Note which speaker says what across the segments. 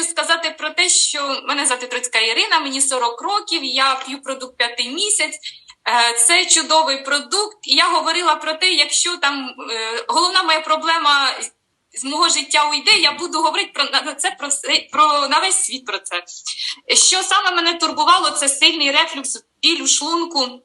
Speaker 1: хочу сказати про те, що мене звати Троцька Ірина, мені 40 років, я п'ю продукт п'ятий місяць. Е, Це чудовий продукт. Я говорила про те, якщо там е, головна моя проблема з мого життя уйде, я буду говорити про це про про на весь світ про це. Що саме мене турбувало, це сильний рефлюкс, біль у шлунку.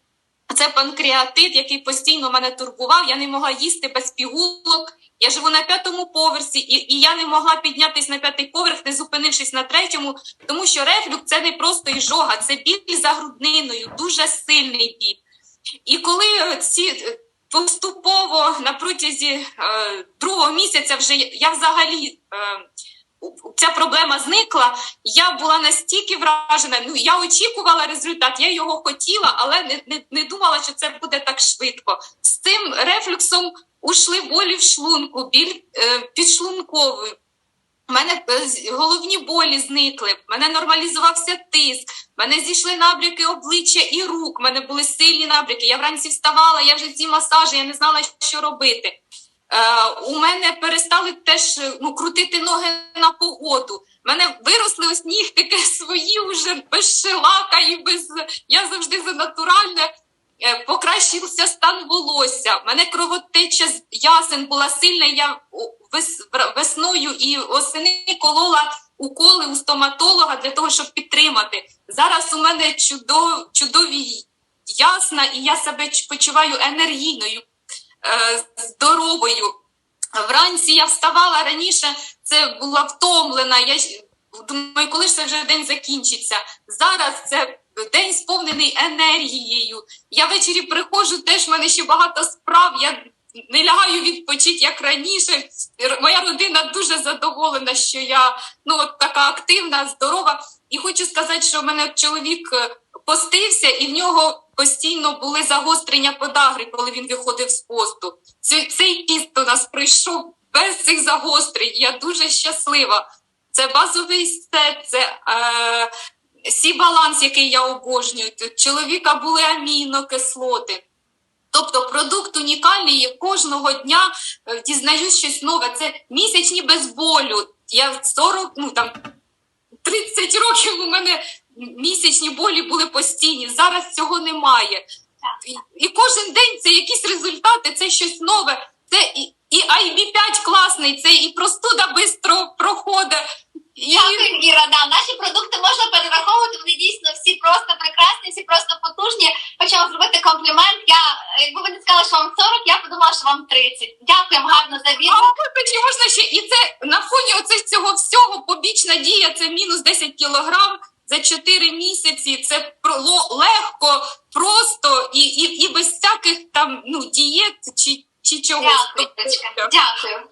Speaker 1: Це панкреатит, який постійно мене турбував. Я не могла їсти без пігулок. Я живу на п'ятому поверсі, і, і я не могла піднятися на п'ятий поверх, не зупинившись на третьому, тому що рефлюкс це не просто іжога, це біль за грудниною, дуже сильний біль. І коли е, ці е, поступово на протязі е, другого місяця вже я взагалі. Е, Ця проблема зникла. Я була настільки вражена. Ну я очікувала результат, я його хотіла, але не, не, не думала, що це буде так швидко. З цим рефлюксом ушли болі в шлунку, біль е, підшлунковий. У мене е, головні болі зникли, в мене нормалізувався тиск, в мене зійшли набряки обличчя і рук, в мене були сильні набряки. Я вранці вставала, я вже ці масажі, я не знала, що робити. Е, у мене перестали теж ну, крутити ноги на погоду. У мене виросли ось нігтики свої вже без шелака і без. Я завжди за натуральне. Е, Покращився стан волосся. У мене кровотеча з ясен була сильна. Я вес- весною і осени колола уколи у стоматолога для того, щоб підтримати. Зараз у мене чудов, чудові ясна, і я себе почуваю енергійною здоровою. Вранці я вставала раніше, це була втомлена. Я думаю, коли ж це вже день закінчиться. Зараз це день сповнений енергією. Я ввечері приходжу, теж в мене ще багато справ. Я не лягаю відпочити, як раніше. Моя родина дуже задоволена, що я ну така активна, здорова. І хочу сказати, що в мене чоловік е, постився, і в нього постійно були загострення подагри, коли він виходив з посту. Цей, піст у нас прийшов без цих загострень. Я дуже щаслива. Це базовий сет, це е, сі баланс, який я обожнюю. Тут Чоловіка були амінокислоти. Тобто продукт унікальний, і кожного дня е, дізнаюсь щось нове. Це місячні без болю. Я 40, ну там 30 років у мене місячні болі були постійні. Зараз цього немає. І, і кожен день це якісь результати, це щось нове. Це і, і IB5 класний, це і простуда швидко проходить.
Speaker 2: Дякую, Іра. Да, наші продукти можна перераховувати. Вони дійсно всі просто прекрасні, всі просто потужні. Хочу вам зробити комплімент. Я, якби ви не сказали, що вам 40, я подумала, що вам 30. Дякуємо гарно за відгук.
Speaker 1: чи можна ще? І це на фоні оцих цього всього побічна дія це мінус 10 кілограм за 4 місяці. Це легко, просто і, і, і без всяких там ну дієт чи, чи чогось.
Speaker 2: Дякую. Дякую.